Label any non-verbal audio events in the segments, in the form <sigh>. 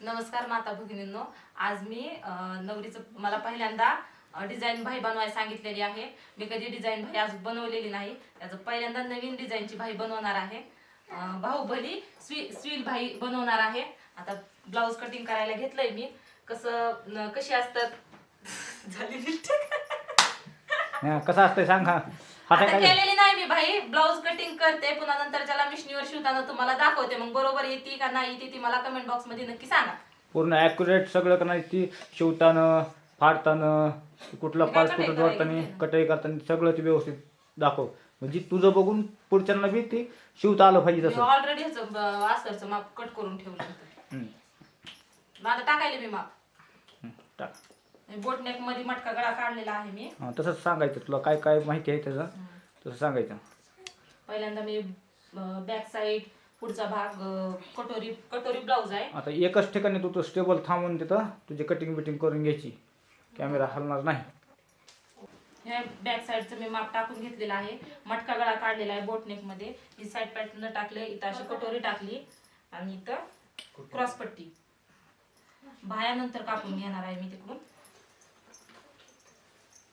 नमस्कार माता भगिनींनो. आज मी नवरीचं मला पहिल्यांदा डिझाईन भाई बनवायला सांगितलेली आहे. मी कधी डिझाईन भाई आज बनवलेली नाही. त्याचं पहिल्यांदा नवीन डिझाईनची भाई बनवणार आहे. बाहुबली स्वी स्वील भाई बनवणार आहे. आता ब्लाऊज कटिंग करायला घेतलंय मी. कसं कशी असतात? <laughs> झाली कसं असतंय सांग आता काय? केलेली नाही मी भाई. ब्लाऊज कटिंग करते. पुन्हा नंतर त्याला मिशनीवर शिवताना तुम्हाला दाखवते. मग बरोबर येते का नाही येते ती मला कमेंट बॉक्समध्ये नक्की सांगा. पूर्ण ॲक्युरेट सगळं करणार ती शिवताना फाडताना कुठला मी काय पार्ट कटाई कुठं करायला जोडताना ना. कटाई करताना सगळं ते व्यवस्थित दाखव. म्हणजे तुझं बघून पुढच्यांना बी ते शिवता आलं पाहिजे मी तसं. ऑलरेडी ह्याचं ब- वास्तरचं माप कट करून ठेवलं होतं. हम्म, मग आता टाकायला मी माप. हम्म, टाक. बोटनेकमध्ये मटका गळा काढलेला आहे मी. हा, तसंच सांगायचं तुला. काय काय माहिती आहे त्याचं? तसं सांगायचं. पहिल्यांदा मी बॅक साईड पुढचा भाग अं, कटोरी कटोरी ब्लाऊज आहे. आता एकच ठिकाणी तू तो स्टेबल थांबून तिथं तुझी कटिंग बिटिंग करून घ्यायची. कॅमेरा हलणार नाही. ह्या बॅक साईडचं मी माप टाकून घेतलेलं आहे. मटका गळा काढलेला आहे बोटनेकमध्ये ही साईड पॅटर्न टाकले इथं अशी कटोरी टाकली. आणि इथं क्रॉस पट्टी. बायानंतर कापून घेणार आहे मी तिकडून बघा ते माप टाकायला.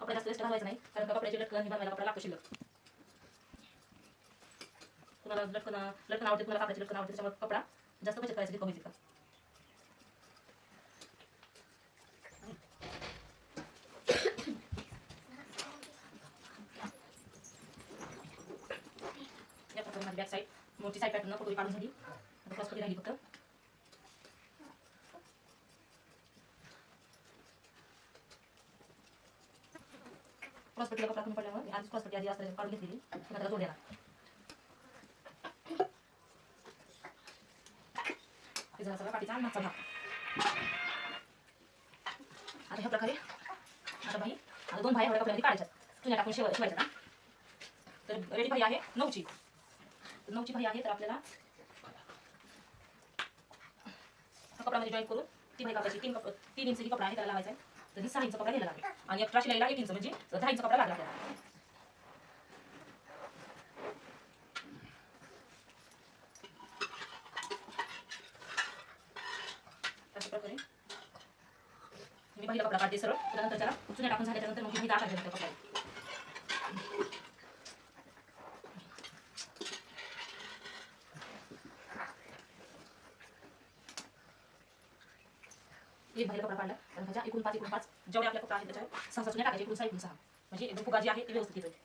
कपडा जास्त वेस्ट घालवायचा नाही कारण का कपड्याची लटकन बनवायला कपडा लागतो शिल्लक. कुणाला लटकन लटकन आवडते कुणाला कापडाची लटकन आवडते त्याच्यामुळे कपडा जास्त बचत करायची कमी तिथं बॅक साईड मोठी साईड पॅटर्न फोटो काढून झाली. आता क्रॉस राहिली फक्त? हॉस्पिटलला कपडा कमी पडल्यामुळे आधीच क्रॉस आधी असताना काढून घेतलेली. त्याला जोड देणार. हे सगळा पाठीचा मागचा भाग. आता ह्या प्रकारे आता बाई आता दोन भाई एवढ्या कपड्यामध्ये काढायच्यात चुन्या टाकून शिवायच्या ना. तर रेडी भाई आहे नऊची. नऊची भाई आहे तर आपल्याला कपडामध्ये जॉईन करून ती भाई कापायची तीन कप तीन इंच कपडा आहे त्याला लावायचा आहे. तर ही सहा इंच कपडा घ्यायला लागला आणि एक्स्ट्रा शिलाईला एक इंच. म्हणजे दहा इंच कपडा लागला आपल्याला. अशा प्रकारे मी पहिला कपडा काढते सरळ. त्यानंतर त्याला चुन्या टाकून झाल्याच्यानंतर मग मी टाकायचं त्या कपडा एक बाहेर कपडा काढला. एकूण पाच एकूण पाच जेवढे आपल्या फक्त आहेत त्याच्यावर सहा सहा टाकायचे एकूण सहा एकूण सहा म्हणजे एकदम फुगा जी आहे ती व्यवस्थित येते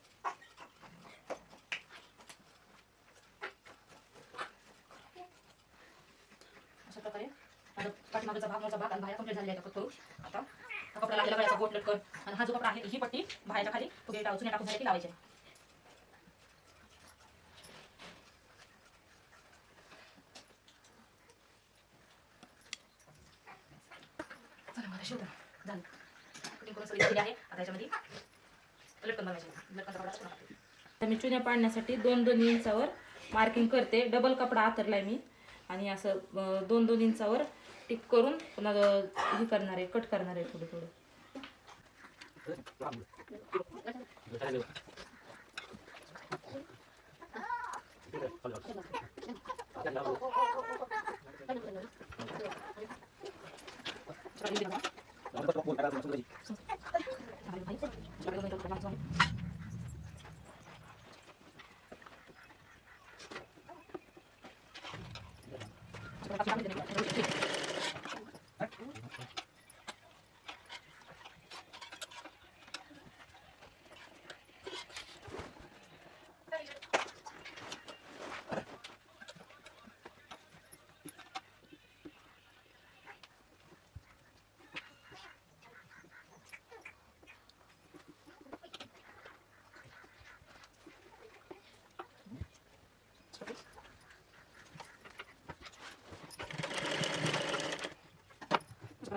अशा प्रकारे पाठीमागचा भाग मोठा भाग आणि बाहेर कंप्लीट झालेला आहे आता हा कपडा लागलेला गळ्याचा गोट लटकन. आणि हा जो कपडा आहे ही पट्टी बाहेरच्या खाली फुगे टाकून टाकून झाली ती लावायची चला मला शिवता झालं कटिंग करून सगळी झाली आहे? आता याच्यामध्ये लटकन बनवायचे लटकन कपडा पुन्हा टाकते. तर मी चुन्या पाडण्यासाठी दोन दोन इंचावर मार्किंग करते. डबल कपडा आतरलाय मी. आणि असं दोन दोन इंचावर टिक करून पुन्हा हे करणार आहे कट करणार आहे थोडं थोडं. 我来了，我来了，我来了，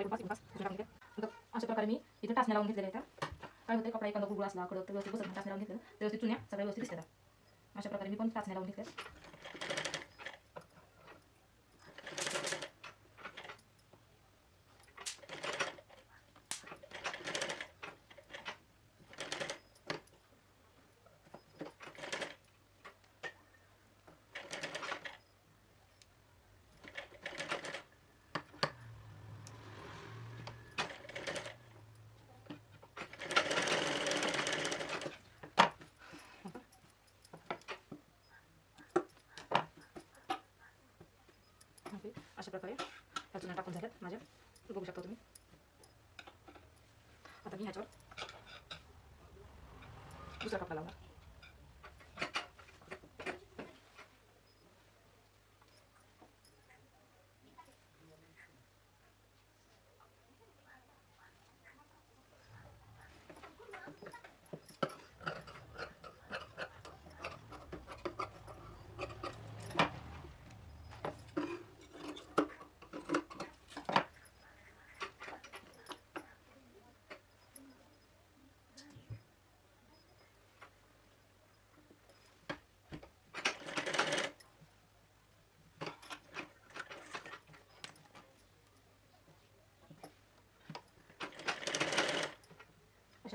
अशा प्रकारे मी इथे टाचण्या लावून घेतलेल्या आहेत काय होतं कपडा एखादा गुगळ असला कडक व्यवस्थित बसत टाचण्या लावून घेतलं. व्यवस्थित चुन्या सगळ्या व्यवस्थित दिसतात. अशा प्रकारे मी पण टाचण्या लावून घेतल्या अशा प्रकारे ह्या चुना टाकून झाल्यात माझ्या. बघू शकता तुम्ही. आता मी ह्याच्यावर दुसरा कपडा लावणार.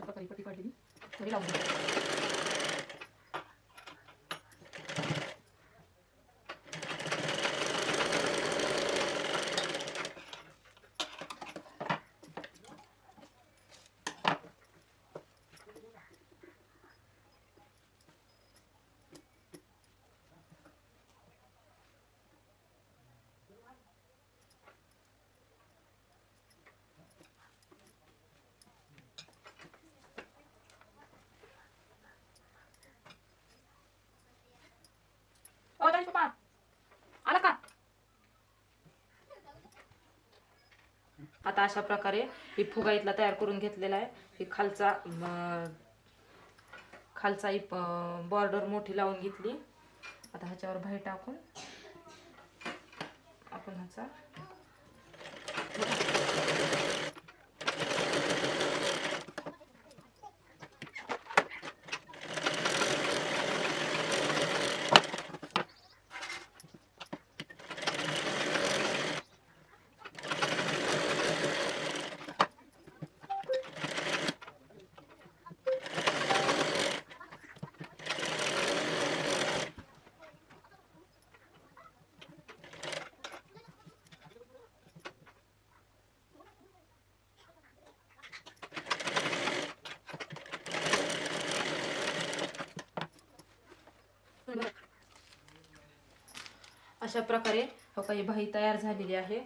अशा प्रकारे पट्टी काढलेली. तरी लावून ओ ताई पप्पा आला का? आता अशा प्रकारे ही फुगा इथला तयार करून घेतलेला आहे. ही खालचा खालचा ही बॉर्डर मोठी लावून घेतली. आता ह्याच्यावर बाहेर टाकून आपण ह्याचा अशा प्रकारे हो काही बाही तयार झालेली आहे.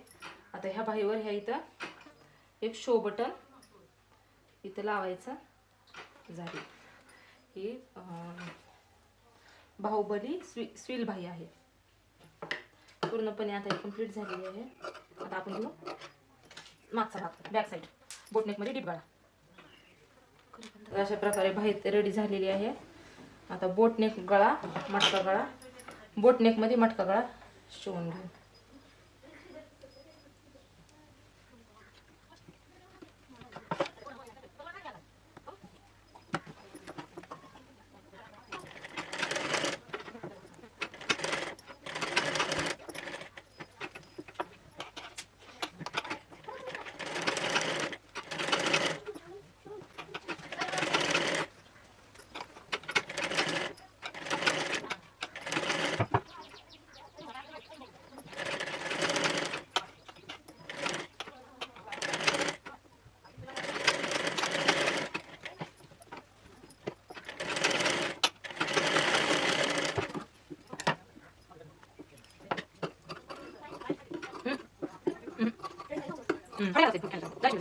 आता ह्या बाहीवर ह्या इथं एक शो बटन इथं लावायचं झाली. ही बाहुबली स्वी स्वील बाही आहे. पूर्णपणे आता कंप्लीट झालेली आहे. आता आपण घेऊ. मागचा भाग बॅक साईड बोटनेकमध्ये डीप अशा प्रकारे बाही रेडी झालेली आहे. आता बोटनेक गळा मटका गळा. बोटनेकमध्ये मटका गळा. शिवून घेऊ 嗯，好俩在做，干啥？来，兄。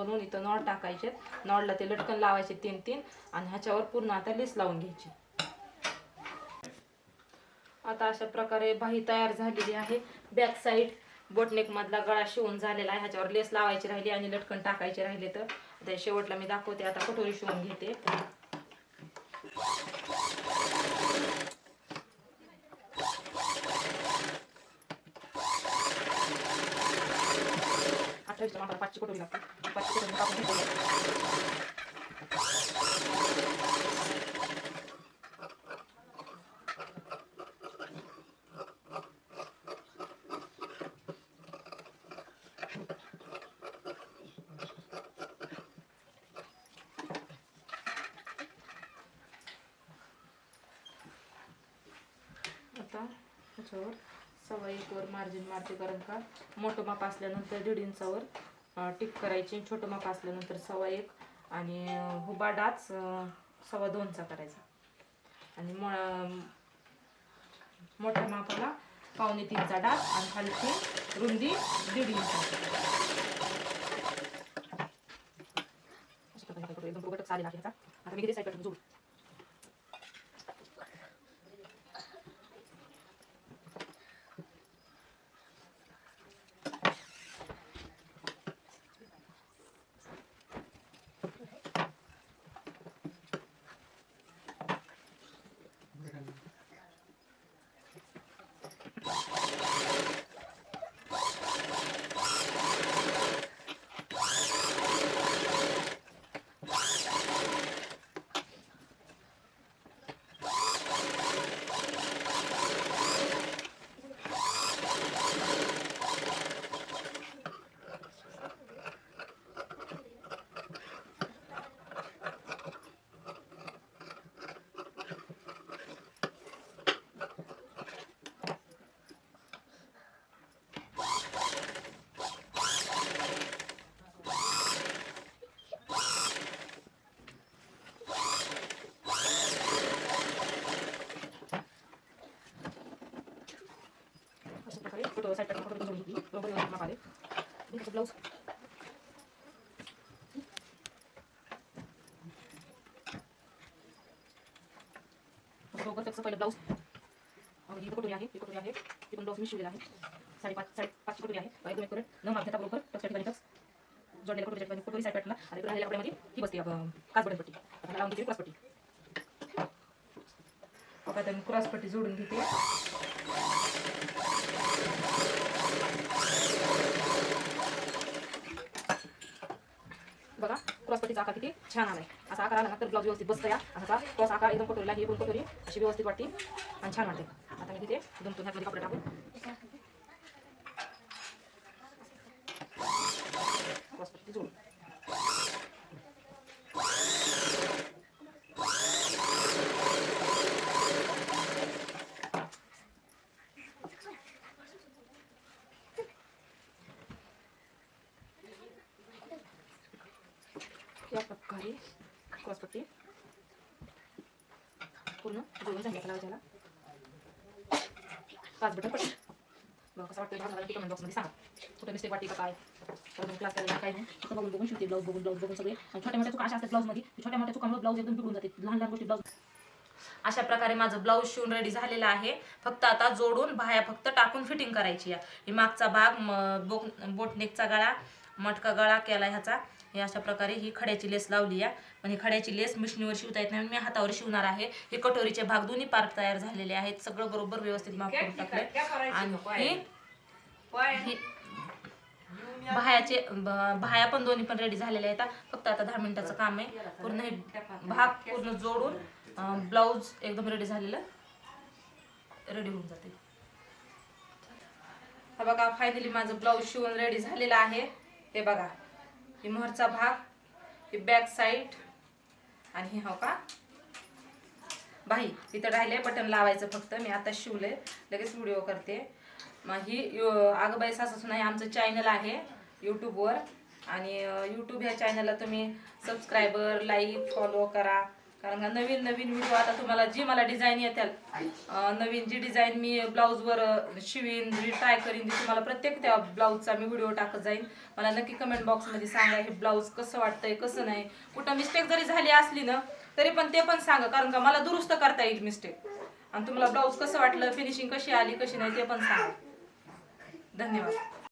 बनवून इथं नॉड टाकायचे. नॉडला ते लटकन लावायचे तीन तीन. आणि ह्याच्यावर पूर्ण आता लेस लावून घ्यायची. आता अशा प्रकारे बाही तयार झालेली आहे. बॅक साईड बोटनेक मधला गळा शिवून झालेला आहे. ह्याच्यावर लेस लावायची राहिली आणि लटकन टाकायचे राहिले तर. आता शेवटला मी दाखवते. आता कटोरी शिवून घेते. अठ्ठावीसच्या मापाला पाचशे कटोरी लागते. आता ह्याच्यावर सव्वा एकवर मार्जिन मारते कारण का मोठं माप असल्यानंतर दीड इंचावर टिक करायची. छोटं माप असल्यानंतर सव्वा एक आणि हुबा डाच सव्वा दोनचा करायचा. आणि मो- मोठ्या मापाला पावणे तीनचा डाच आणि खालची रुंदी दीड इंच अशा आता मी किती साईड जोड अशा प्रकारे फोटो साईड फोटो जोडून घेतली बरोबर व्यवस्थित माप आले आणि ब्लाऊज बरोबर त्याचं पहिलं ब्लाऊज ही कटोरी आहे ही कटोरी आहे ती पण ब्लाऊज मी शिवलेला आहे साडेपाच साडेपाचची कटोरी आहे एकदम एक करेक्ट न माप घेता बरोबर टक्स ठिकाणी टक्स जोडलेल्या कटोरीच्या ठिकाणी कटोरी साईड पॅटला आणि राहिलेल्या कपड्यामध्ये ही बसते काच बटन पट्टी आता लावून घेते क्रॉसपट्टी आता मी क्रॉसपट्टी जोडून घेते बघा क्रॉस पट्टीचा आकार किती? छान आलाय. असा आकार आला ना तर ब्लाऊज व्यवस्थित बसतं या. असा क्रॉस आकार एकदम कटोरीला ही पण कटोरी अशी व्यवस्थित वाटते आणि छान वाटते. आता मी तिथे दोन तीन ह्यामध्ये कपडे टाकून क्रॉस पट्टी जोडून या प्रकारे क्रॉसपट्टी पूर्ण जोडून झाली आपल्याला त्याला पाच बटन पट्टी बघा कसं वाटतं मला कमेंट बॉक्समध्ये सांगा. कुठे मिस्टेक वाटते का काय? तर क्लास करायला काय नाही. फक्त बघून बघून शिवते ब्लाऊज बघून ब्लाऊज बघून सगळे. आणि छोट्या मोठ्या चुका अशा असतात ब्लाऊजमध्ये छोट्या मोठ्या चुकामुळे ब्लाऊज एकदम बिघडून जाते. लहान लहान गोष्टी ब्लाऊज अशा प्रकारे माझं ब्लाऊज शिवून रेडी झालेलं आहे. फक्त आता जोडून बाह्या फक्त टाकून फिटिंग करायची आहे. मागचा भाग बोट बोक बोटनेकचा गळा मटका गळा केला ह्याचा. हे अशा प्रकारे ही खड्याची लेस लावली आहे पण ही खड्याची लेस मिशनीवर शिवता येत नाही. मी हातावर शिवणार आहे. हे कटोरीचे भाग दोन्ही पार्ट तयार झालेले आहेत. सगळं बरोबर व्यवस्थित माप करून टाकले आणि बाह्याचे ब- बाह्या पण दोन्ही पण रेडी झालेल्या आहेत. फक्त आता दहा मिनिटाचं काम आहे. पूर्ण हे भाग पूर्ण जोडून ब्लाऊज एकदम रेडी झालेलं. रेडी होऊन जाते. हा बघा फायनली माझं ब्लाऊज शिवून रेडी झालेलं आहे. हे बघा. ही मोहरचा भाग ही बॅक साईड आणि हे हो का? बाही इथं राहिले बटन लावायचं फक्त. मी आता शिवले लगेच व्हिडिओ करते. मग ही यो- आगबाई सासू नाही आमचं चॅनल आहे यूट्यूबवर आणि यूट्यूब ह्या चॅनलला तुम्ही सबस्क्रायबर लाईक फॉलो करा. कारण का नवीन नवीन व्हिडिओ आता तुम्हाला जी मला डिझाईन येतात नवीन जी डिझाईन मी ब्लाऊजवर शिवीन जी ट्राय करीन ती तुम्हाला प्रत्येक त्या ब्लाऊजचा मी व्हिडिओ टाकत जाईन. मला नक्की कमेंट बॉक्समध्ये सांगा हे ब्लाऊज कसं वाटतंय कसं नाही. कुठं मिस्टेक जरी झाली असली ना तरी पण ते पण सांगा कारण का मला दुरुस्त करता येईल मिस्टेक आणि तुम्हाला ब्लाऊज कसं वाटलं फिनिशिंग कशी आली कशी नाही ते पण सांगा. धन्यवाद.